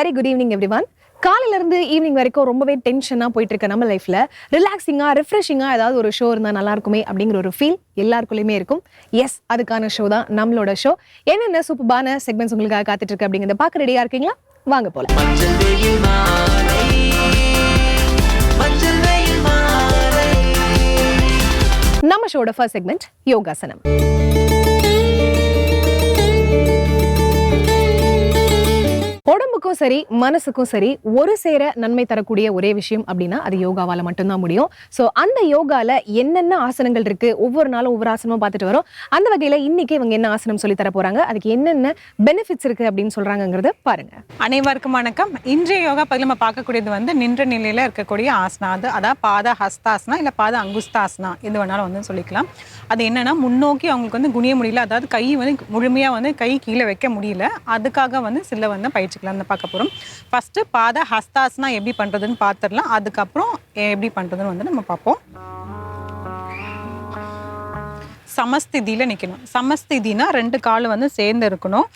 Very good evening every காலையில இருந்து evening வரைக்கும் ரொம்பவே டென்ஷனாக போயிட்டு இருக்க நம்ம லைஃப்ல ரிலாக்ஸிங்காக ரிஃப்ரெஷிங்காக ஏதாவது ஒரு ஷோ இருந்தா நல்லா இருக்குமே அப்படிங்கிற ஒரு ஃபீல் எல்லாருக்குள்ளயுமே இருக்கும். எஸ் அதுக்கான ஷோ தான் நம்மளோட ஷோ என்னென்ன சூப்பரான செக்மெண்ட்ஸ் உங்களுக்காக காத்துட்டு இருக்கு அப்படிங்கறத பார்க்க ரெடியா இருக்கீங்களா? வாங்க போகலாம் நம்ம ஷோட ஃபர்ஸ்ட் செக்மெண்ட் யோகாசனம். உடம்புக்கும் சரி மனசுக்கும் சரி ஒரு சேர நன்மை தரக்கூடிய ஒரே விஷயம் அப்படின்னா அது யோகாவால் மட்டும்தான் முடியும். ஸோ அந்த யோகாவில் என்னென்ன ஆசனங்கள் இருக்கு? ஒவ்வொரு நாளும் ஒவ்வொரு ஆசனமும் பார்த்துட்டு வரோம். அந்த வகையில் இன்னைக்கு இவங்க என்ன ஆசனம் சொல்லி தர போறாங்க? அதுக்கு என்னென்ன பெனிஃபிட்ஸ் இருக்கு அப்படின்னு சொல்றாங்கங்கிறத பாருங்க. அனைவருக்கும் வணக்கம். இன்றைய யோகா பதில் நம்ம பார்க்கக்கூடியது வந்து நின்ற நிலையில் இருக்கக்கூடிய ஆசனா. அது அதாவது பாத ஹஸ்தாசனா இல்லை பாத அங்குஸ்தாசனா எது வேணாலும் வந்து சொல்லிக்கலாம். அது என்னன்னா முன்னோக்கி அவங்களுக்கு வந்து குனிய முடியல. அதாவது கை வந்து முழுமையாக வந்து கை கீழே வைக்க முடியல. அதுக்காக வந்து சில வந்து பயிற்சிகளை வந்து பார்க்க போகிறோம் ஃபஸ்ட்டு பாத ஹஸ்தாஸ்னா எப்படி பண்ணுறதுன்னு பார்த்துடலாம் அதுக்கப்புறம் எப்படி பண்ணுறதுன்னு வந்து நம்ம பார்ப்போம். சமஸ்திதியில் நிற்கணும் சமஸ்திதினா ரெண்டு கால் வந்து சேர்ந்து இருக்கணும்.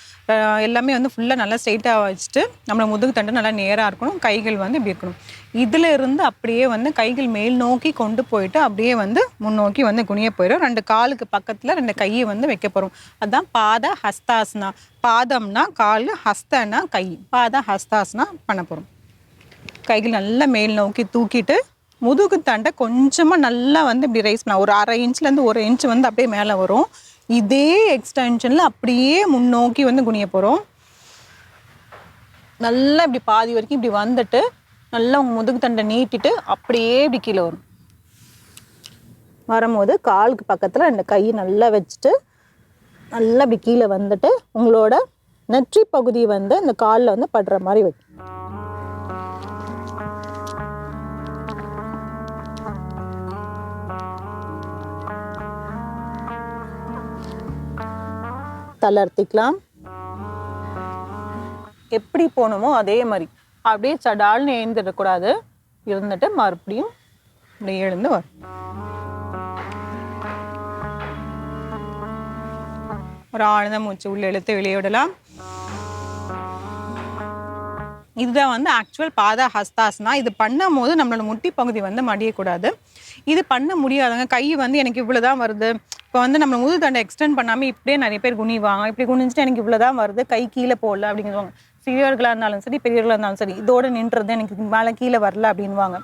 எல்லாமே வந்து ஃபுல்லாக நல்லா ஸ்ட்ரைட்டாக வச்சுட்டு நம்மளை முதுகு தண்டு நல்லா நேராக இருக்கணும். கைகள் வந்து இப்படி இருக்கணும். இதில் இருந்து அப்படியே வந்து கைகள் மேல் நோக்கி கொண்டு போயிட்டு அப்படியே வந்து முன்னோக்கி வந்து குனிய போயிடும் ரெண்டு காலுக்கு பக்கத்தில் ரெண்டு கையை வந்து வைக்க போகிறோம் அதுதான் பாத ஹஸ்தாசனா. பாதம்னா கால் ஹஸ்தனா கை. பாத ஹஸ்தாசனா பண்ண போகிறோம் கைகள் நல்லா மேல் நோக்கி தூக்கிட்டு முதுகு தண்டை கொஞ்சமாக நல்லா வந்து இப்படி ரைஸ் பண்ண ஒரு அரை இன்ச்லேருந்து ஒரு இன்ச் வந்து அப்படியே மேலே வரும். இதே எக்ஸ்டென்ஷனில் அப்படியே முன்னோக்கி வந்து குனிய போகிறோம் நல்லா இப்படி பாதி வரைக்கும் இப்படி வந்துட்டு நல்லா உங்கள் முதுகு தண்டை நீட்டிட்டு அப்படியே இப்படி கீழே வரும். வரும்போது காலுக்கு பக்கத்தில் ரெண்டு கை நல்லா வச்சுட்டு நல்லா இப்படி கீழே வந்துட்டு உங்களோட நெற்றி பகுதி வந்து இந்த காலில் வந்து படுற மாதிரி வைக்கும். தளர்த்திக்கலாம். எப்படி போகணுமோ அதே மாதிரி. அப்படியே சடால்னு எழுந்துடக்கூடாது. இருந்துட்டு மறுபடியும் இப்படி எழுந்து வரும் ஒரு ஆழ்ந்த மூச்சு உள்ள இழுத்து வெளியே விடலாம். இதுதான் வந்து ஆக்சுவல் பாதா ஹஸ்தாசனா. இது பண்ணும் போது நம்மளோட முட்டி பகுதி வந்து மடியக்கூடாது. இது பண்ண முடியாதுங்க. கை வந்து எனக்கு இவ்வளோதான் வருது. இப்போ வந்து நம்ம முது தண்டை எக்ஸ்டெண்ட் பண்ணாமல் இப்படியே நிறைய பேர் குனிவாங்க. இப்படி குனிஞ்சிட்டு எனக்கு இவ்வளோதான் வருது கை கீழே போடல அப்படிங்குவாங்க. சிறியவர்களாக இருந்தாலும் சரி பெரியவர்களாக இருந்தாலும் சரி இதோட நின்றது எனக்கு மேலே கீழே வரல அப்படின்வாங்க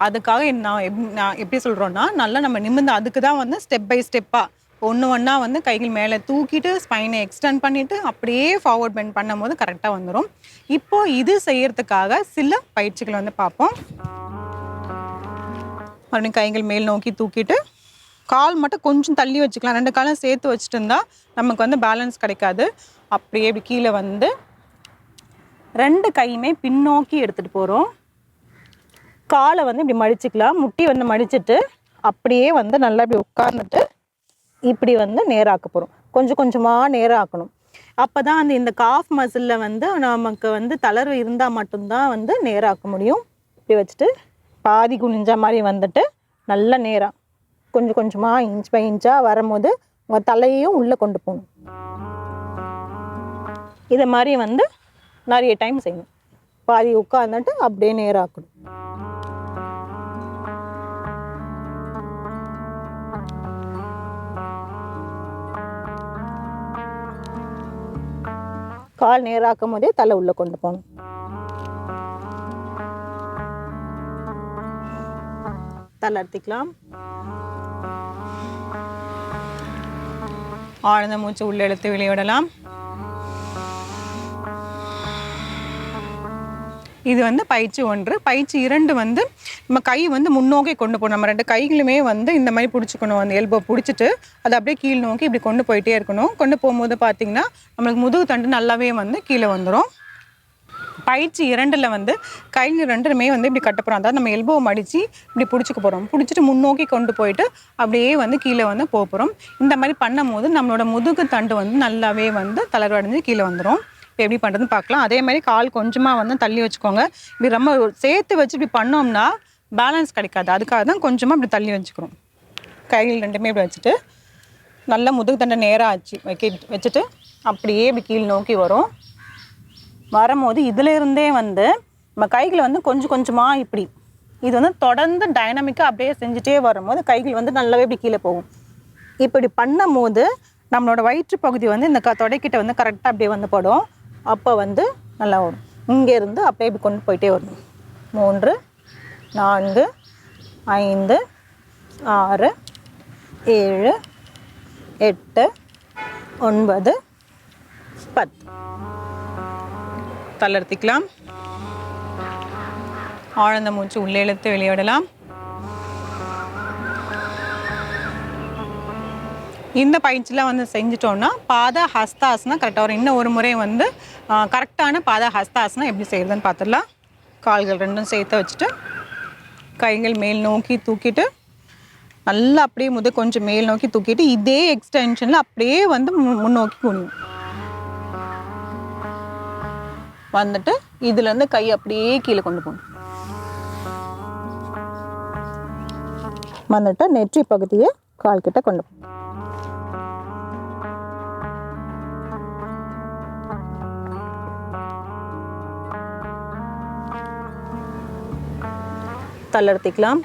அதுக்காக நான் எப்- நான் எப்படி சொல்கிறோன்னா நல்லா நம்ம நிமிர்ந்து அதுக்கு தான் வந்து ஸ்டெப் பை ஸ்டெப்பாக ஒன்று ஒன்றா வந்து கைகள் மேலே தூக்கிட்டு ஸ்பைனை எக்ஸ்டெண்ட் பண்ணிவிட்டு அப்படியே ஃபார்வர்ட் பெண்ட் பண்ணும்போது கரெக்டாக வந்துடும் இப்போது இது செய்கிறதுக்காக சில பயிற்சிகளை வந்து பார்ப்போம். மறுபடியும் கைகள் மேல் நோக்கி தூக்கிட்டு கால் மட்டும் கொஞ்சம் தள்ளி வச்சுக்கலாம். ரெண்டு காலும் சேர்த்து வச்சுட்டு இருந்தால் நமக்கு வந்து பேலன்ஸ் கிடைக்காது. அப்படியே இப்படி கீழே வந்து ரெண்டு கையுமே பின்னோக்கி எடுத்துகிட்டு போகிறோம் காலை வந்து இப்படி மடிச்சுக்கலாம். முட்டி வந்து மடிச்சிட்டு அப்படியே வந்து நல்லா இப்படி உட்கார்ந்துட்டு இப்படி வந்து நேராக்க போகிறோம் கொஞ்சம் கொஞ்சமாக நேராக்கணும். அப்போ தான் அந்த இந்த காஃப் மசிலில் வந்து நமக்கு வந்து தளர்வு இருந்தால் மட்டும்தான் வந்து நேராக்க முடியும். இப்படி வச்சுட்டு பாதி குனிஞ்ச மாதிரி வந்துட்டு நல்ல நேராக கொஞ்சம் கொஞ்சமாக இன்ச் பை இன்ச்சாக வரும்போது உங்கள் தலையையும் உள்ளே கொண்டு போகணும். இதை மாதிரி வந்து நிறைய டைம் செய்யணும். பாதி உட்காந்துட்டு அப்படியே நேராக்கணும் கால் நேராக்கும் போதே தலை உள்ளே கொண்டு போகணும். தளர்த்திக்கலாம் ஆழ்ந்த மூச்சு உள்ள இழுத்து வெளியிடலாம். இது வந்து பயிற்சி ஒன்று. பயிற்சி இரண்டு வந்து நம்ம கை வந்து முன்னோக்கி கொண்டு போகணும். நம்ம ரெண்டு கைகளுமே வந்து இந்த மாதிரி பிடிச்சிக்கணும். அந்த எல்போ பிடிச்சிட்டு அதை அப்படியே கீழ் நோக்கி இப்படி கொண்டு போயிட்டே இருக்கணும். கொண்டு போகும்போது பார்த்தீங்கன்னா நம்மளுக்கு முதுகு தண்டு நல்லாவே வந்து கீழே வந்துடும் பயிற்சி இரண்டில் வந்து கையில் ரெண்டுமே வந்து இப்படி கட்ட போகிறோம் அதாவது நம்ம எல்போ மடித்து இப்படி பிடிச்சிக்க போகிறோம் பிடிச்சிட்டு முன்னோக்கி கொண்டு போயிட்டு அப்படியே வந்து கீழே வந்து போக போகிறோம் இந்த மாதிரி பண்ணும்போது நம்மளோட முதுகு தண்டு வந்து நல்லாவே வந்து தளர்வடைஞ்சு கீழே வந்துடும் இப்போ எப்படி பண்ணுறதுன்னு பார்க்கலாம். அதே மாதிரி கால் கொஞ்சமாக வந்து தள்ளி வச்சுக்கோங்க. இப்படி ரொம்ப சேர்த்து வச்சு இப்படி பண்ணோம்னா பேலன்ஸ் கிடைக்காது. அதுக்காக தான் கொஞ்சமாக இப்படி தள்ளி வச்சுக்கிறோம். கைகள் ரெண்டுமே இப்படி வச்சுட்டு நல்லா முதுகு தண்டை நேராக ஆச்சு வைக்க வச்சுட்டு அப்படியே இப்படி கீழ் நோக்கி வரும். வரும்போது இதிலிருந்தே வந்து நம்ம கைகளை வந்து கொஞ்சம் கொஞ்சமாக இப்படி இது வந்து தொடர்ந்து டைனமிக்காக அப்படியே செஞ்சுட்டே வரும்போது கைகள் வந்து நல்லாவே இப்படி கீழே போகும். இப்படி பண்ணும்போது நம்மளோட வயிற்று பகுதி வந்து இந்த க தொடைக்கிட்ட வந்து கரெக்டாக அப்படியே வந்து படும். அப்போ வந்து நல்லா வரும் இங்கேருந்து அப்படியே இப்படி கொண்டு போயிட்டே வரும். மூன்று நான்கு ஐந்து ஆறு ஏழு எட்டு ஒன்பது பத்து. தளர்த்திக்கலாம். ஆழ்ந்த மூச்சு உள்ளே இழுத்து வெளியிடலாம். இந்த பயிற்சிலாம் வந்து செஞ்சிட்டோம்னா பாத ஹஸ்தாசனா கரெக்டாக வரும். இன்னும் ஒரு முறை வந்து கரெக்டான பாத ஹஸ்தாசனா எப்படி செய்யறதுன்னு பார்த்துடலாம். கால்கள் ரெண்டும் சேர்த்து வச்சுட்டு கைகள் மேல் நோக்கி தூக்கிட்டு நல்லா அப்படியே முத கொஞ்சம் மேல் நோக்கி தூக்கிட்டு இதே எக்ஸ்டென்ஷனில் அப்படியே வந்து மு- முன்னோக்கி குனியும். வந்துட்டு இதுலேருந்து கை அப்படியே கீழே கொண்டு போகணும். வந்துட்டு நெற்றி பகுதியை கால் கிட்ட கொண்டு போகணும். தளர்த்திக்கலாம்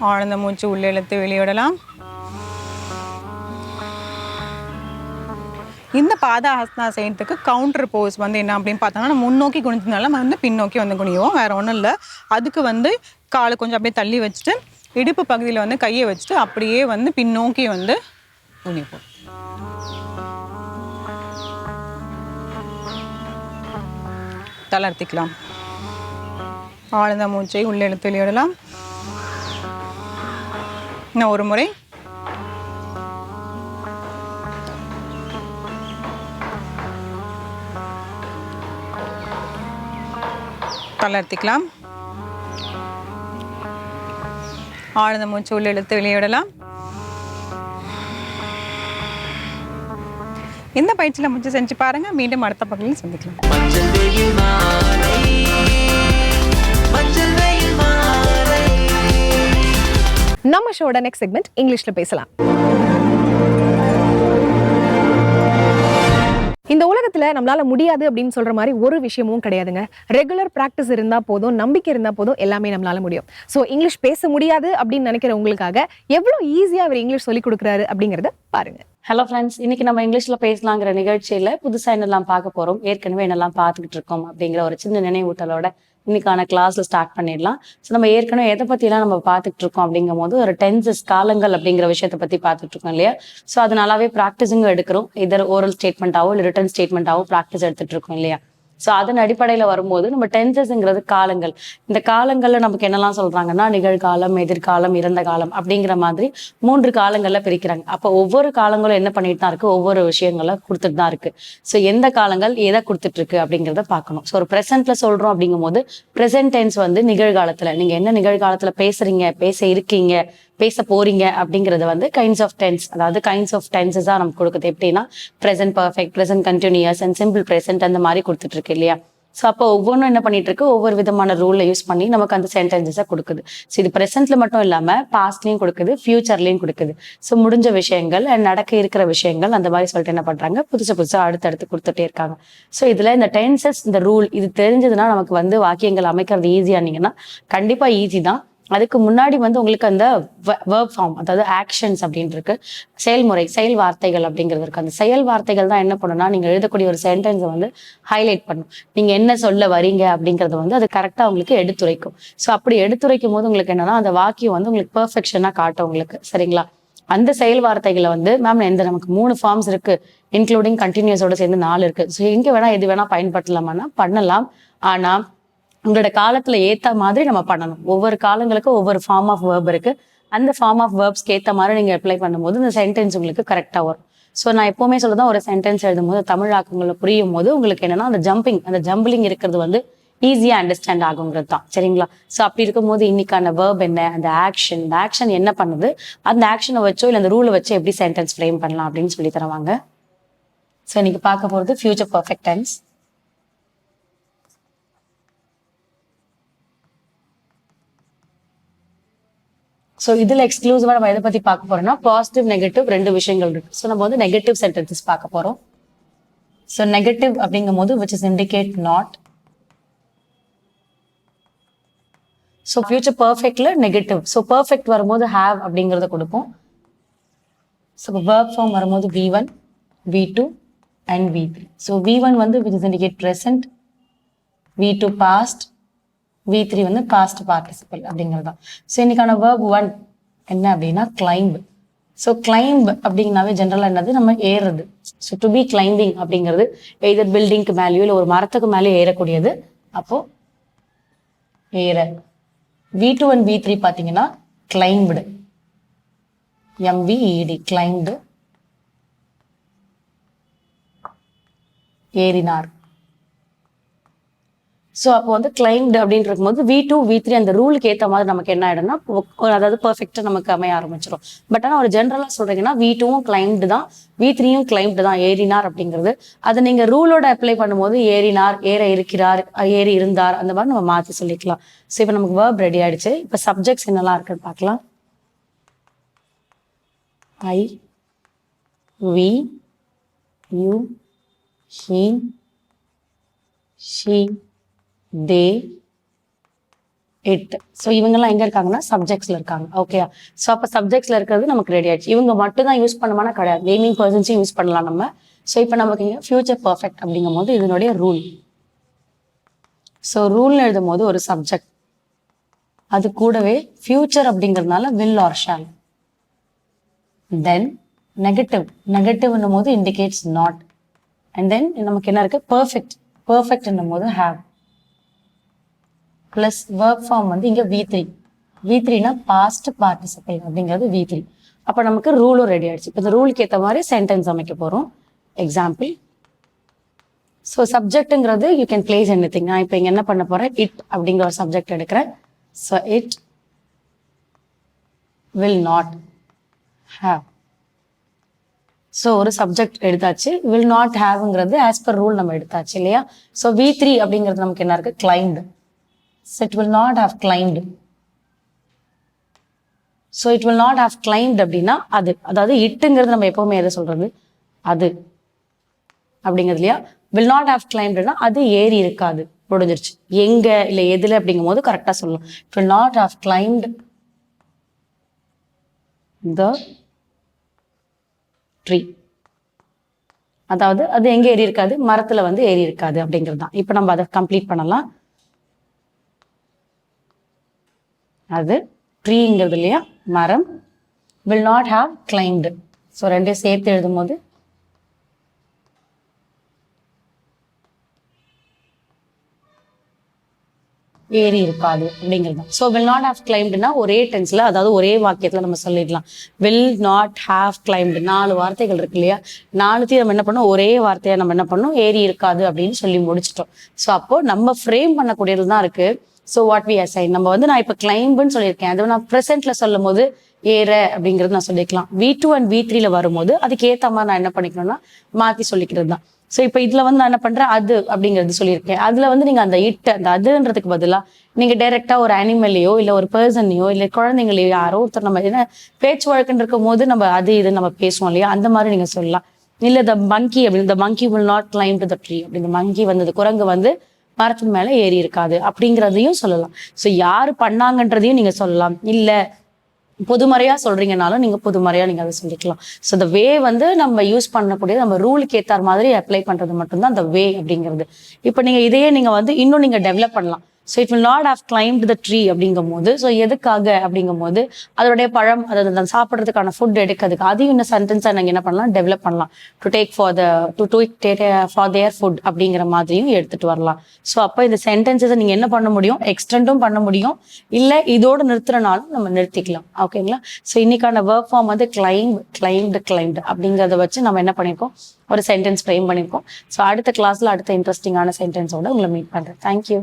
ஆழ்ந்த மூச்சு உள்ளே இழுத்து வெளியிடலாம். இந்த பாதாஹஸ்னா செய்யறதுக்கு கவுண்டர் போஸ் வந்து என்ன அப்படின்னு பார்த்தோம்னா நம்ம முன்னோக்கி குனிஞ்சதுனால நம்ம வந்து பின்னோக்கி வந்து குனிவோம். வேற ஒன்றும் இல்லை. அதுக்கு வந்து காலை கொஞ்சம் அப்படியே தள்ளி வச்சுட்டு இடுப்பு பகுதியில் வந்து கையை வச்சுட்டு அப்படியே வந்து பின்னோக்கி வந்து குனிப்போம். தளர்த்திக்கலாம். ஆழ்ந்த மூச்சை உள்ளெழுத்து வெளியிடலாம். இன்னும் ஒரு முறை. தளர்த்திக்கலாம். ஆழ்ந்த மூச்சு உள்ள இழுத்து வெளியிடலாம். இந்த பயிற்சியில் முடிச்சு செஞ்சு பாருங்க. மீண்டும் அடுத்த பகுதியில் சந்திக்கலாம். நம்ம ஷோட நெக்ஸ்ட் செக்மெண்ட் இங்கிலீஷில் பேசலாம். இந்த உலகத்துல நம்மளால முடியாது அப்படின்னு சொல்ற மாதிரி ஒரு விஷயமும் கிடையாதுங்க. ரெகுலர் ப்ராக்டிஸ் இருந்தால் போதும் நம்பிக்கை இருந்தால் போதும் எல்லாமே நம்மளால முடியும். ஸோ இங்கிலீஷ் பேச முடியாது அப்படின்னு நினைக்கிற உங்களுக்காக எவ்வளோ ஈஸியாக அவர் இங்கிலீஷ் சொல்லிக் கொடுக்குறாரு அப்படிங்கிறத பாருங்க. ஹலோ ஃப்ரெண்ட்ஸ் இன்னைக்கு நம்ம இங்கிலீஷ்ல பேசலாங்கிற நிகழ்ச்சியில புதுசாக என்னெல்லாம் பார்க்க போகிறோம் ஏற்கனவே என்னெல்லாம் பார்த்துக்கிட்டு இருக்கோம் அப்படிங்கிற ஒரு சின்ன நினைவூட்டலோட இன்னைக்கான கிளாஸ்ல ஸ்டார்ட் பண்ணிடலாம். ஸோ நம்ம ஏற்கனவே எதை பத்திலாம் நம்ம பார்த்துட்டு இருக்கோம் அப்படிங்கும் போது ஒரு டென்சஸ் காலங்கள் அப்படிங்கிற விஷயத்தை பத்தி பார்த்துட்டு இருக்கோம் இல்லையா? ஸோ அது நல்லாவே ப்ராக்டிஸுங்க எடுக்கிறோம். இதர் ஓரல் ஸ்டேட்மெண்ட்டாவோ இல்லை ரிட்டன் ஸ்டேட்மெண்ட்டாவோ ப்ராக்டிஸ் எடுத்துட்டு இருக்கோம் இல்லையா? ஸோ அதன் அடிப்படையில் வரும்போது நம்ம டென்சஸ்ங்கிறது காலங்கள். இந்த காலங்களில் நமக்கு என்னெல்லாம் சொல்கிறாங்கன்னா நிகழ்காலம் எதிர்காலம் இறந்த காலம் அப்படிங்கிற மாதிரி மூன்று காலங்களில் பிரிக்கிறாங்க. அப்போ ஒவ்வொரு காலங்களும் என்ன பண்ணிட்டு தான் இருக்கு? ஒவ்வொரு விஷயங்களை கொடுத்துட்டு தான் இருக்கு. ஸோ எந்த காலங்கள் எதை கொடுத்துட்டு இருக்கு அப்படிங்கிறத பார்க்கணும். ஸோ ஒரு ப்ரெசென்ட்ல சொல்றோம் அப்படிங்கும்போது ப்ரெசென்ட் டென்ஸ் வந்து நிகழ்காலத்தில். நீங்கள் என்ன நிகழ்காலத்தில் பேசுறீங்க பேச இருக்கீங்க பேச போறீங்க அப்படிங்கறது வந்து கைண்ட்ஸ் ஆஃப் டென்ஸ் அதாவது கைண்ட்ஸ் ஆஃப் டென்சஸ் தான் நமக்கு கொடுக்குது. எப்படின்னா present perfect present continuous and simple present அந்த மாதிரி கொடுத்துட்டு இருக்கு இல்லையா? ஸோ அப்போ ஒவ்வொன்றும் என்ன பண்ணிட்டு இருக்கு ஒவ்வொரு விதமான ரூலை யூஸ் பண்ணி நமக்கு அந்த சென்டென்சஸை கொடுக்குது. ஸோ இது ப்ரெசென்ட்ல மட்டும் இல்லாம பாஸ்ட்லயும் கொடுக்குது ஃபியூச்சர்லயும் கொடுக்குது. ஸோ முடிஞ்ச விஷயங்கள் நடக்க இருக்கிற விஷயங்கள் அந்த மாதிரி சொல்லிட்டு என்ன பண்றாங்க? புதுசு புதுசாக அடுத்தடுத்து கொடுத்துட்டே இருக்காங்க. ஸோ இதுல இந்த டென்சஸ் இந்த ரூல் இது தெரிஞ்சதுன்னா நமக்கு வந்து வாக்கியங்கள் அமைக்கிறது ஈஸியானீங்கன்னா கண்டிப்பா ஈஸி தான். அதுக்கு முன்னாடி வந்து உங்களுக்கு அந்த வேர்ப் ஃபார்ம் அதாவது ஆக்ஷன்ஸ் அப்படின்னு இருக்கு. செயல்முறை செயல் வார்த்தைகள் அப்படிங்கிறது இருக்கு. அந்த செயல் வார்த்தைகள் தான் என்ன பண்ணுன்னா நீங்க எழுதக்கூடிய ஒரு சென்டென்ஸை வந்து ஹைலைட் பண்ணும். நீங்க என்ன சொல்ல வரீங்க அப்படிங்கறத வந்து அது கரெக்டா உங்களுக்கு எடுத்துரைக்கும். ஸோ அப்படி எடுத்துரைக்கும் போது உங்களுக்கு என்னன்னா அந்த வாக்கியம் வந்து உங்களுக்கு பெர்ஃபெக்ஷனா காட்டும் உங்களுக்கு. சரிங்களா? அந்த செயல் வார்த்தைகளை வந்து மேம் எந்த நமக்கு மூணு ஃபார்ம்ஸ் இருக்கு. இன்க்ளூடிங் கண்டினியூஸோட சேர்ந்து நாலு இருக்கு. ஸோ எங்க வேணா எது வேணா பயன்படுத்தலாமான்னா பண்ணலாம். ஆனா உங்களோட காலத்துல ஏத்த மாதிரி நம்ம பண்ணணும். ஒவ்வொரு காலங்களுக்கும் ஒவ்வொரு ஃபார்ம் ஆஃப் வேர்ப் இருக்கு. அந்த ஃபார்ம் ஆஃப் வேர்ப்ஸ்க்கு ஏத்த மாதிரி நீங்க அப்ளை பண்ணும்போது இந்த சென்டென்ஸ் உங்களுக்கு கரெக்டா வரும். ஸோ நான் எப்பவுமே சொல்லதான் ஒரு சென்டென்ஸ் எழுதும்போது தமிழ் ஆக்கங்களை புரியும் போது உங்களுக்கு என்னன்னா அந்த ஜம்பிங் அந்த ஜம்பிளிங் இருக்கிறது வந்து ஈஸியா அண்டர்ஸ்டாண்ட் ஆகுங்கிறது தான் சரிங்களா? ஸோ அப்படி இருக்கும்போது இன்னைக்கான வேர்ப் என்ன? அந்த ஆக்ஷன் இந்த ஆக்ஷன் என்ன பண்ணுது? அந்த ஆக்ஷனை வச்சோ இல்லை அந்த ரூலை வச்சோ எப்படி சென்டென்ஸ் ஃப்ரேம் பண்ணலாம் அப்படின்னு சொல்லி தருவாங்க. ஸோ இன்னைக்கு பார்க்க போகிறது ஃபியூச்சர் பர்ஃபெக்ட் டென்ஸ் ஸோ இதில் எக்ஸ்க்ளூசிவாக நம்ம எதை பற்றி பார்க்க போகிறோம்னா பாசிட்டிவ் நெகட்டிவ் ரெண்டு விஷயங்கள் இருக்கு. ஸோ நம்ம வந்து நெகட்டிவ் சென்டென்சஸ் பார்க்க போகிறோம் ஸோ நெகட்டிவ் அப்படிங்கும் போது which is indicate not so future பர்ஃபெக்டில் negative so perfect வரும்போது ஹேவ் அப்படிங்கிறத கொடுப்போம். ஸோ வேர்க் ஃபார்ம் வரும்போது V one V two and V three so V one வந்து which is indicate present V two past V three வந்து past participle அப்படிங்கிறது தான் so இன்னைக்கான verb one என்ன அப்படின்னா கிளைம்ப் ஸோ கிளைம்ப் அப்படிங்கனாவே ஜென்ரலாக என்னது? நம்ம ஏறுறது. ஸோ டு பி கிளைம்பிங் அப்படிங்கிறது எய்தர் பில்டிங்க்கு மேலேயோ இல்லை ஒரு மரத்துக்கு மேலேயோ ஏறக்கூடியது. அப்போ ஏற. V two and V three பார்த்தீங்கன்னா கிளைம்ப்டு எம்விஇடி கிளைம்டு ஏறினார். ஸோ அப்போ வந்து கிளைம்டு அப்படின்னு இருக்கும்போது வி டூ வி த்ரீ அந்த ரூலுக்கு ஏற்ற மாதிரி நமக்கு என்ன ஆயிடும்னா அதாவது பர்ஃபெக்டாக நமக்கு அமைய ஆரம்பிச்சிடும் பட் ஆனால் ஒரு ஜென்ரலாக சொல்கிறீங்கன்னா வி டூவும் கிளைம்டு தான் வி த்ரீயும் கிளைம்டு தான் ஏறினார் அப்படிங்கிறது. அதை நீங்கள் ரூலோட அப்ளை பண்ணும்போது ஏறினார் ஏற இருக்கிறார் ஏறி இருந்தார் அந்த மாதிரி நம்ம மாற்றி சொல்லிக்கலாம். ஸோ இப்போ நமக்கு வேர்ப் ரெடி ஆயிடுச்சு. இப்போ சப்ஜெக்ட்ஸ் என்னெல்லாம் இருக்குன்னு பார்க்கலாம். I we you he she they it so இவங்கெல்லாம் எங்கே இருக்காங்கன்னா சப்ஜெக்ட்ஸில் இருக்காங்க. ஓகே ஸோ அப்போ சப்ஜெக்ட்ஸில் இருக்கிறது நமக்கு ரெடி ஆயிடுச்சு. இவங்க மட்டும் தான் யூஸ் பண்ணுமானா கிடையாது. நேமிங் பர்சன்ஸையும் யூஸ் பண்ணலாம் நம்ம. ஸோ இப்போ நமக்கு இங்கே ஃபியூச்சர் பர்ஃபெக்ட் அப்படிங்கும் போது இதனுடைய ரூல் ஸோ ரூல்னு எழுதும் போது ஒரு சப்ஜெக்ட் அது கூடவே ஃபியூச்சர் அப்படிங்கிறதுனால will or shall then negative நெகட்டிவ்னும் போது இண்டிகேட்ஸ் நாட் அண்ட் தென் நமக்கு என்ன இருக்குது பர்ஃபெக்ட் பர்ஃபெக்ட்ன்னும் போது ஹேவ் ப்ளஸ் ஒர்க் ஃபார்ம் வந்து இங்கே வி த்ரீ வி த்ரீனா பாஸ்ட் பார்ட்டிசிபல் அப்படிங்கிறது வி த்ரீ அப்போ நமக்கு ரூலும் ரெடி ஆயிடுச்சு. இப்போ இந்த ரூலுக்கு ஏற்ற மாதிரி சென்டென்ஸ் அமைக்க போகிறோம் எக்ஸாம்பிள் ஸோ சப்ஜெக்ட்டுங்கிறது you can place anything நான் இப்போ இங்கே என்ன பண்ண போகிறேன் இட் அப்படிங்கிற ஒரு சப்ஜெக்ட் எடுக்கிறேன். So it will not have so ஒரு சப்ஜெக்ட் எடுத்தாச்சு. வில் நாட் ஹேவ்ங்கிறது ஆஸ் பர் ரூல் நம்ம எடுத்தாச்சு இல்லையா? ஸோ வி த்ரீ அப்படிங்கிறது நமக்கு என்ன இருக்குது climbed So it will not have climbed. So it will not have climbed அப்படின்னா அது. அதாவது இட்டுங்கிறது நம்ம எப்பவுமே எதை சொல்றது? அது. அப்படிங்கிறது இல்லையா? வில் நாட் ஹாவ் கிளைம்டுனா அது ஏறி இருக்காது. முடிஞ்சிருச்சு. எங்க இல்லை எதுல அப்படிங்கும் போது கரெக்டாக சொல்லணும். It will not have climbed the tree அதாவது அது எங்க ஏறி இருக்காது? மரத்துல வந்து ஏறி இருக்காது அப்படிங்கிறது தான். இப்போ நம்ம அதை கம்ப்ளீட் பண்ணலாம். அது ட்ரீங்கிறது இல்லையா? மரம் will not have climbed so ரெண்டையும் சேர்த்து எழுதும் போது ஏறி இருக்காது அப்படிங்கிறது. தான் ஸோ வில் நாட் ஹாவ் கிளைம்டுனா ஒரே டென்ஸில் அதாவது ஒரே வாக்கியத்தில் நம்ம சொல்லிடலாம். வில் நாட் ஹாவ் கிளைம்டு நாலு வார்த்தைகள் இருக்கு இல்லையா? நாலுத்தையும் நம்ம என்ன பண்ணோம் ஒரே வார்த்தையாக நம்ம என்ன பண்ணோம் ஏறி இருக்காது அப்படின்னு சொல்லி முடிச்சிட்டோம். ஸோ அப்போ நம்ம ஃப்ரேம் பண்ணக்கூடியது தான் இருக்குது ஸோ வாட் வி அசைன் நம்ம வந்து நான் இப்போ கிளைம்புன்னு சொல்லியிருக்கேன். அது நான் ப்ரெசென்ட்ல சொல்லும் போது ஏற அப்படிங்கிறது நான் சொல்லிக்கலாம். வி டூ அண்ட் வி த்ரீல வரும்போது அதுக்கு ஏற்ற மாதிரி நான் என்ன பண்ணிக்கணும்னா மாற்றி சொல்லிக்கிறது தான் ஸோ இப்போ இதில் வந்து நான் என்ன பண்ணுறேன் அது அப்படிங்கிறது சொல்லியிருக்கேன். அதில் வந்து நீங்கள் அந்த இட் அந்த அதுன்றதுக்கு பதிலாக நீங்கள் டைரெக்டாக ஒரு அனிமலையோ இல்லை ஒரு பர்சனையோ இல்லை குழந்தைங்களையோ யாரோ ஒருத்தர் நம்ம என்ன பேச்சு வழக்குன்னு இருக்கும் போது நம்ம அது இது நம்ம பேசுவோம் இல்லையா? அந்த மாதிரி நீங்கள் சொல்லலாம். இல்லை த மங்கி அப்படின்னு the monkey will not climb to the tree அப்படின்னு மங்கி வந்தது குரங்கு வந்து மரத்தின் மேலே ஏறி இருக்காது அப்படிங்கிறதையும் சொல்லலாம். ஸோ யார் பண்ணாங்கன்றதையும் நீங்கள் சொல்லலாம். இல்லை பொதுமறையா சொல்றீங்கனாலும் நீங்க பொதுமறையா நீங்க அதை சொல்லிக்கலாம் ஸோ the வே வந்து நம்ம யூஸ் பண்ணக்கூடிய நம்ம ரூலுக்கு ஏத்தார் மாதிரி அப்ளை பண்றது மட்டும்தான் அந்த வே அப்படிங்கிறது. இப்போ நீங்க இதையே நீங்க வந்து இன்னும் நீங்க டெவலப் பண்ணலாம். So it will not have climbed the tree அப்படிங்கும் போது ஸோ எதுக்காக அப்படிங்கும் போது அதோடைய பழம் அதாவது அந்த சாப்பிட்றதுக்கான ஃபுட் எடுக்கிறதுக்கு அதையும் இன்னும் சென்டென்ஸாக நாங்கள் என்ன பண்ணலாம் டெவலப் பண்ணலாம். To take for the to do for their food அப்படிங்கிற மாதிரியும் எடுத்துட்டு வரலாம். ஸோ அப்போ இந்த சென்டென்சஸை நீங்கள் என்ன பண்ண முடியும்? எக்ஸ்டெண்டும் பண்ண முடியும். இல்லை இதோடு நிறுத்துறனாலும் நம்ம நிறுத்திக்கலாம். ஓகேங்களா ஸோ இன்னைக்கான ஒர்க் ஃபார்ம் வந்து கிளைம் கிளைம்டு கிளைம்டு அப்படிங்கிறத வச்சு நம்ம என்ன பண்ணியிருக்கோம் ஒரு சென்டென்ஸ் ஃப்ரேம் பண்ணியிருக்கோம் ஸோ அடுத்த கிளாஸில் அடுத்த இன்ட்ரெஸ்டிங்கான சென்டென்ஸோட உங்களை மீட் பண்ணுறேன் தேங்க்யூ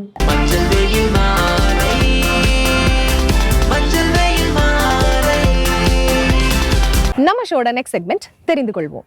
நம்ம ஷோட நெக்ஸ்ட் செக்மெண்ட் தெரிந்து கொள்வோம்.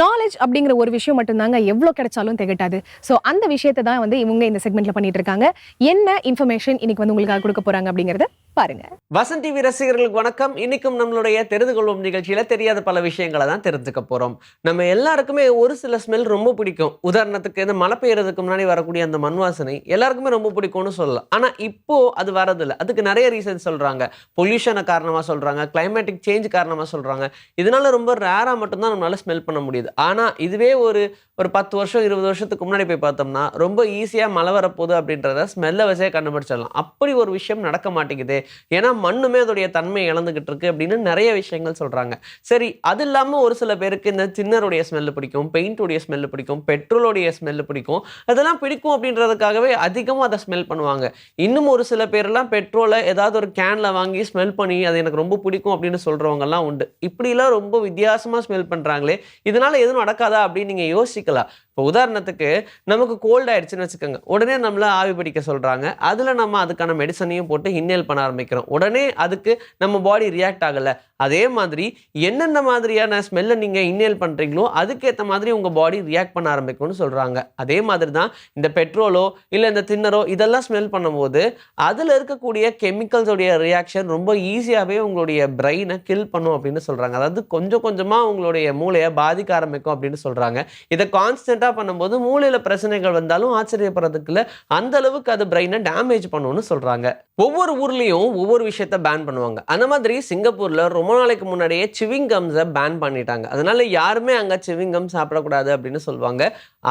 நாலேஜ் அப்படிங்கிற ஒரு விஷயம் மட்டும்தாங்க எவ்வளோ கிடைச்சாலும் திகட்டாது. சோ அந்த விஷயத்தை தான் வந்து இவங்க இந்த செக்மெண்ட்ல பண்ணிட்டு இருக்காங்க. என்ன இன்ஃபர்மேஷன் இன்னைக்கு வந்து உங்களுக்காக கொடுக்க போறாங்க அப்படிங்கறத பாருங்க. வசந்த் டிவி ரசிகர்களுக்கு வணக்கம். இன்னைக்கும் நம்மளுடைய தெரிந்து கொள்வோம் நிகழ்ச்சியில தெரியாத பல விஷயங்களை தான் தெரிஞ்சுக்க போறோம். நம்ம எல்லாருக்குமே ஒரு சில ஸ்மெல் ரொம்ப பிடிக்கும். உதாரணத்துக்கு இந்த மழை பெய்யறதுக்கு முன்னாடி வரக்கூடிய அந்த மண் வாசனை எல்லாருக்குமே ரொம்ப பிடிக்கும்னு சொல்லலாம். ஆனா இப்போ அது வரதில்லை. அதுக்கு நிறைய ரீசன் சொல்றாங்க. பொல்யூஷனை காரணமா சொல்றாங்க. கிளைமேட்டிக் சேஞ்ச் காரணமா சொல்றாங்க. இதனால ரொம்ப ரேரா மட்டும்தான் நம்மளால ஸ்மெல் பண்ண முடியுது. ஆனா இதுவே ஒரு ஒரு பத்து வருஷம் இருபது வருஷத்துக்கு முன்னாடி போய் பார்த்தோம்னா ரொம்ப ஈஸியாக மழை வரப்போகுது அப்படின்றத ஸ்மெல்லை வச்சே கண்டுபிடிச்சிடலாம். அப்படி ஒரு விஷயம் நடக்க மாட்டேங்குது. ஏன்னா மண்ணுமே அதோடைய தன்மை இழந்துகிட்டு இருக்கு அப்படின்னு நிறைய விஷயங்கள் சொல்கிறாங்க சரி அது இல்லாமல் ஒரு சில பேருக்கு இந்த சின்னருடைய ஸ்மெல்லு பிடிக்கும் பெயிண்ட்டுடைய ஸ்மெல்லு பிடிக்கும் பெட்ரோலுடைய ஸ்மெல்லு பிடிக்கும். அதெல்லாம் பிடிக்கும் அப்படின்றதுக்காகவே அதிகமாக அதை ஸ்மெல் பண்ணுவாங்க. இன்னும் ஒரு சில பேர்லாம் பெட்ரோலை ஏதாவது ஒரு கேனில் வாங்கி ஸ்மெல் பண்ணி அது எனக்கு ரொம்ப பிடிக்கும் அப்படின்னு சொல்கிறவங்கலாம் உண்டு. இப்படிலாம் ரொம்ப வித்தியாசமாக ஸ்மெல் பண்ணுறாங்களே இதனால எதுவும் நடக்காதா அப்படின்னு நீங்கள் யோசிக்கலாம். இப்போ உதாரணத்துக்கு நமக்கு கோல்ட் ஆயிடுச்சுன்னு வச்சுக்கோங்க. உடனே நம்மளை ஆவி பிடிக்க சொல்கிறாங்க அதில் நம்ம அதுக்கான மெடிசனையும் போட்டு இன்ஹேல் பண்ண ஆரம்பிக்கிறோம். உடனே அதுக்கு நம்ம பாடி ரியாக்ட் ஆகலை. அதே மாதிரி என்னென்ன மாதிரியான ஸ்மெல்லை நீங்கள் இன்ஹேல் பண்ணுறீங்களோ அதுக்கேற்ற மாதிரி உங்கள் பாடி ரியாக்ட் பண்ண ஆரம்பிக்கும்னு சொல்கிறாங்க அதே மாதிரி தான் இந்த பெட்ரோலோ இல்லை இந்த தின்னரோ இதெல்லாம் ஸ்மெல் பண்ணும்போது அதில் இருக்கக்கூடிய கெமிக்கல்ஸோடைய ரியாக்ஷன் ரொம்ப ஈஸியாகவே உங்களுடைய பிரெயினை கில் பண்ணும் அப்படின்னு சொல்கிறாங்க அதாவது கொஞ்சம் கொஞ்சமாக உங்களுடைய மூளையை பாதிக்க ஆரம்பிக்கும் அப்படின்னு சொல்கிறாங்க இதை கான்ஸ்டண்ட்டாக பண்ணும்போது மூளையில் பிரச்சனைகள் வந்தாலும் ஆச்சரியப்படுறதுக்கு இல்லை அந்த அளவுக்கு அது பிரெயினை டேமேஜ் பண்ணும்னு சொல்கிறாங்க ஒவ்வொரு ஊர்லேயும் ஒவ்வொரு விஷயத்த பேன் பண்ணுவாங்க. அந்த மாதிரி சிங்கப்பூரில் ரொம்ப நாளைக்கு முன்னாடியே சிவிங்கம்ஸை பேன் பண்ணிட்டாங்க. அதனால யாருமே அங்கே சிவிங்கம் சாப்பிடக்கூடாது அப்படின்னு சொல்லுவாங்க.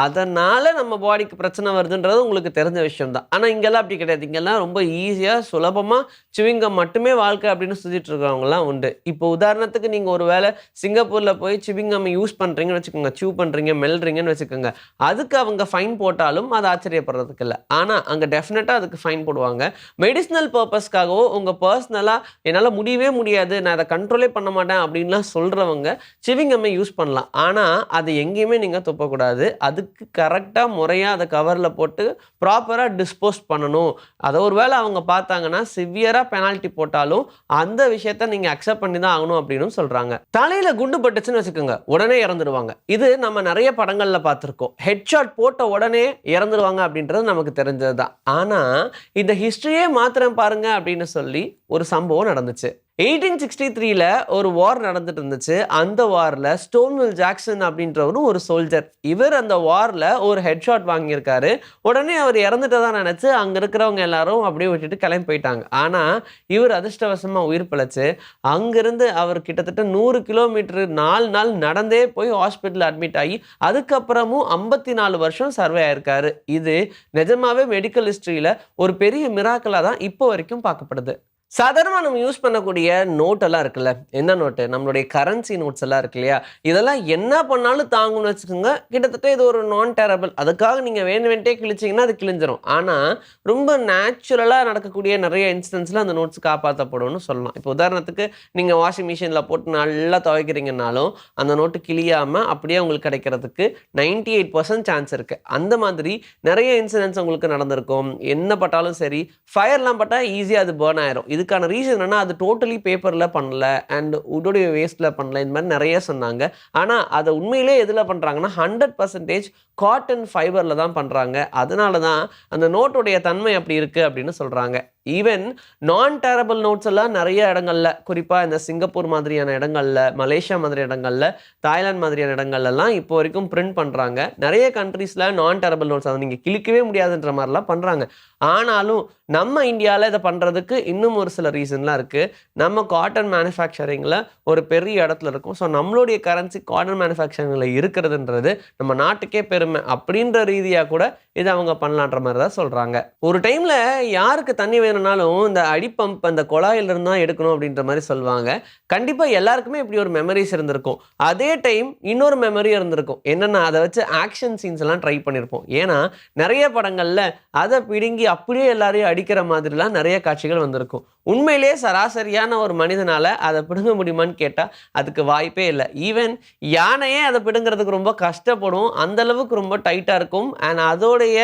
அதனால நம்ம பாடிக்கு பிரச்சனை வருதுன்றது உங்களுக்கு தெரிஞ்ச விஷயம் தான் ஆனால் இங்கெல்லாம் அப்படி கிடையாது. இங்கெல்லாம் ரொம்ப ஈஸியாக சுலபமாக சிவிங்கம் மட்டுமே வாழ்க்கை அப்படின்னு சுற்றிட்டு இருக்கிறவங்கலாம் உண்டு. இப்போ உதாரணத்துக்கு நீங்கள் ஒரு வேளை சிங்கப்பூரில் போய் சிவிங்கம் யூஸ் பண்ணுறீங்கன்னு வச்சுக்கோங்க. சூ பண்ணுறீங்க மெல்றீங்கன்னு வச்சுக்கோங்க. அதுக்கு அவங்க ஃபைன் போட்டாலும் அது ஆச்சரியப்படுறதுக்கு இல்லை ஆனால் அங்கே டெஃபினட்டாக அதுக்கு ஃபைன் போடுவாங்க. மெடிசினல் பர்பஸ்க்காகவோ உங்கள் பர்சனலாக என்னால் முடியவே முடியாது. நான் அதை கண்ட்ரோலே பண்ண மாட்டேன் அப்படின்லாம் சொல்கிறவங்க சிவிங்கம்மை யூஸ் பண்ணலாம். ஆனால் அது எங்கேயுமே நீங்கள் துப்பக்கூடாது. அதுக்கு கரெக்டாக முறையாக அதை கவரில் போட்டு ப்ராப்பராக டிஸ்போஸ் பண்ணணும். அதை ஒரு வேளை அவங்க பார்த்தாங்கன்னா சிவியராக பெனால்ட்டி போட்டாலும் அந்த விஷயத்த நீங்கள் அக்செப்ட் பண்ணி தான் ஆகணும் அப்படின்னு சொல்கிறாங்க தலையில் குண்டு பட்டுச்சுன்னு வச்சுக்கோங்க. உடனே இறந்துடுவாங்க. இது நம்ம நிறைய படங்களில் பார்த்துருக்கோம். ஹெட்ஷாட் போட்ட உடனே இறந்துருவாங்க அப்படின்றது நமக்கு தெரிஞ்சது தான் ஆனால் இந்த ஹிஸ்ட்ரியே மாத்திரம் பாருங்க அப்படின்னு சொல்லி ஒரு சம்பவம் நடந்துச்சு. எயிட்டீன் சிக்ஸ்டி த்ரீல ஒரு வார் நடந்துட்டு இருந்துச்சு அந்த வாரில் ஸ்டோன்வில் ஜாக்சன் அப்படின்றவரும் ஒரு சோல்ஜர் இவர் அந்த வாரில் ஒரு ஹெட்ஷாட் வாங்கியிருக்காரு. உடனே அவர் இறந்துட்டதா நினச்சி அங்கே இருக்கிறவங்க எல்லாரும் அப்படியே விட்டுட்டு கிளம்பி போயிட்டாங்க. ஆனால் இவர் அதிர்ஷ்டவசமாக உயிர் பிழைச்சு அங்கேருந்து அவர் கிட்டத்தட்ட நூறு கிலோமீட்டர் நாலு நாள் நடந்தே போய் ஹாஸ்பிட்டல் அட்மிட் ஆகி அதுக்கப்புறமும் ஐம்பத்தி நாலு வருஷம் சர்வே ஆயிருக்காரு. இது நிஜமாவே மெடிக்கல் ஹிஸ்ட்ரியில் ஒரு பெரிய மிராக்கலாக தான் இப்போ வரைக்கும் பார்க்கப்படுது. சாதாரணமாக நம்ம யூஸ் பண்ணக்கூடிய நோட்டெல்லாம் இருக்குல்ல? என்ன நோட்டு நம்மளுடைய கரன்சி நோட்ஸ் எல்லாம் இருக்கு இல்லையா? இதெல்லாம் என்ன பண்ணாலும் தாங்கும்னு வச்சுக்கோங்க. கிட்டத்தட்ட இது ஒரு நான் டேரபிள் அதுக்காக நீங்கள் வேண்டு வேண்டே கிழிச்சிங்கன்னா அது கிழிஞ்சிரும். ஆனால் ரொம்ப நேச்சுரலாக நடக்கக்கூடிய நிறைய இன்சிடென்ட்ஸில் அந்த நோட்ஸ் காப்பாற்றப்படும்னு சொல்லலாம். இப்போ உதாரணத்துக்கு நீங்கள் வாஷிங் மிஷினில் போட்டு நல்லா துவைக்கிறீங்கனாலும் அந்த நோட்டு கிழியாமல் அப்படியே உங்களுக்கு கிடைக்கிறதுக்கு நைன்டி எயிட் பர்சன்ட் சான்ஸ் இருக்குது அந்த மாதிரி நிறைய இன்சிடென்ட்ஸ் உங்களுக்கு நடந்திருக்கும். என்ன பட்டாலும் சரி ஃபயர்லாம் பட்டால் ஈஸியாக அது பேர்ன் ஆயிரும். இதுக்கான ரீசன் என்னன்னா அது டோட்டலி பேப்பரில் பண்ணல அண்ட் உடோடைய வேஸ்ட்டில் பண்ணல. இந்த மாதிரி நிறைய சொன்னாங்க. ஆனால் அதை உண்மையிலே எதில் பண்ணுறாங்கன்னா ஹண்ட்ரட் பர்சன்டேஜ் காட்டன் ஃபைபரில் தான் பண்ணுறாங்க அதனால தான் அந்த நோட்டுடைய தன்மை அப்படி இருக்குது அப்படின்னு சொல்கிறாங்க ஈவன் நான் டேரபிள் நோட்ஸ் எல்லாம் நிறைய இடங்கள்ல குறிப்பாக இந்த சிங்கப்பூர் மாதிரியான இடங்கள்ல மலேசியா மாதிரி இடங்கள்ல தாய்லாந்து மாதிரியான இடங்கள்லாம் இப்போ வரைக்கும் பிரிண்ட் பண்ணுறாங்க நிறைய கண்ட்ரீஸில் நான் டேரபிள் நோட்ஸ் அதை நீங்கள் கிழிக்கவே முடியாதுன்ற மாதிரிலாம் பண்ணுறாங்க ஆனாலும் நம்ம இந்தியாவில் இதை பண்ணுறதுக்கு இன்னும் ஒரு சில ரீசன்லாம் இருக்குது நம்ம காட்டன் மேனுஃபேக்சரிங்கில் ஒரு பெரிய இடத்துல இருக்கும். ஸோ நம்மளுடைய கரன்சி காட்டன் மேனுஃபேக்சரிங்கில் இருக்கிறதுன்றது நம்ம நாட்டுக்கே பெருமை அப்படின்ற ரீதியாக கூட இதை அவங்க பண்ணலான்ற மாதிரி தான் சொல்கிறாங்க ஒரு டைமில் யாருக்கு தண்ணி வேணும் வேணும்னாலும் இந்த அடிப்பம்ப் அந்த குழாயிலிருந்து தான் எடுக்கணும் அப்படின்ற மாதிரி சொல்லுவாங்க. கண்டிப்பாக எல்லாருக்குமே இப்படி ஒரு மெமரிஸ் இருந்திருக்கும். அதே டைம் இன்னொரு மெமரி இருந்திருக்கும். என்னென்னா அதை வச்சு ஆக்ஷன் சீன்ஸ் எல்லாம் ட்ரை பண்ணியிருப்போம் ஏன்னா நிறைய படங்களில் அதை பிடுங்கி அப்படியே எல்லாரையும் அடிக்கிற மாதிரிலாம் நிறைய காட்சிகள் வந்திருக்கும். உண்மையிலேயே சராசரியான ஒரு மனிதனால் அதை பிடுங்க முடியுமான்னு கேட்டால் அதுக்கு வாய்ப்பே இல்லை. ஈவன் யானையே அதை பிடுங்கிறதுக்கு ரொம்ப கஷ்டப்படும். அந்த அளவுக்கு ரொம்ப டைட்டாக இருக்கும். அண்ட் அதோடைய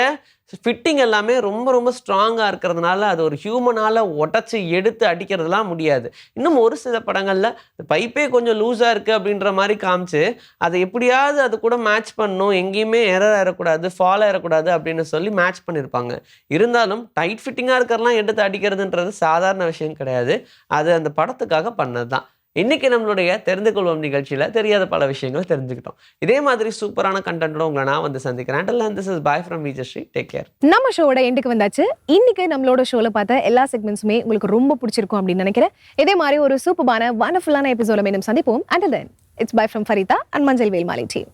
ஃபிட்டிங் எல்லாமே ரொம்ப ரொம்ப ஸ்ட்ராங்காக இருக்கிறதுனால அது ஒரு ஹியூமனால் உடச்சி எடுத்து அடிக்கிறதுலாம் முடியாது. இன்னும் ஒரு சில படங்களில் பைப்பே கொஞ்சம் லூஸாக இருக்குது அப்படின்ற மாதிரி காமிச்சு அதை எப்படியாவது அது கூட மேட்ச் பண்ணணும். எங்கேயுமே எரர் ஆயிடக்கூடாது ஃபால் ஆயிடக்கூடாது அப்படின்னு சொல்லி மேட்ச் பண்ணியிருப்பாங்க இருந்தாலும் டைட் ஃபிட்டிங்காக இருக்கிறலாம் எடுத்து அடிக்கிறதுன்றது சாதாரண விஷயம் கிடையாது. அது அந்த படத்துக்காக பண்ணது தான் இன்னைக்கு நம்மளுடைய தெரிந்து கொள்வோம் நிகழ்ச்சியில் தெரியாத பல விஷயங்களை தெரிஞ்சுக்கிட்டோம். இதே மாதிரி சூப்பரான கண்டென்ட்டோட உங்களை நான் வந்து சந்திக்கிறேன். And this is bye from Vijayasri take care நம்ம ஷோட எண்டுக்கு வந்தாச்சு. இன்னைக்கு நம்மளோட ஷோல பார்த்த எல்லா செக்மெண்ட்ஸுமே உங்களுக்கு ரொம்ப பிடிச்சிருக்கும் அப்படின்னு நினைக்கிறேன். இதே மாதிரி ஒரு சூப்பரான வண்டர்ஃபுல்லான எபிசோட மீண்டும் சந்திப்போம். And then it's bye from Farida and Manjal Velmali team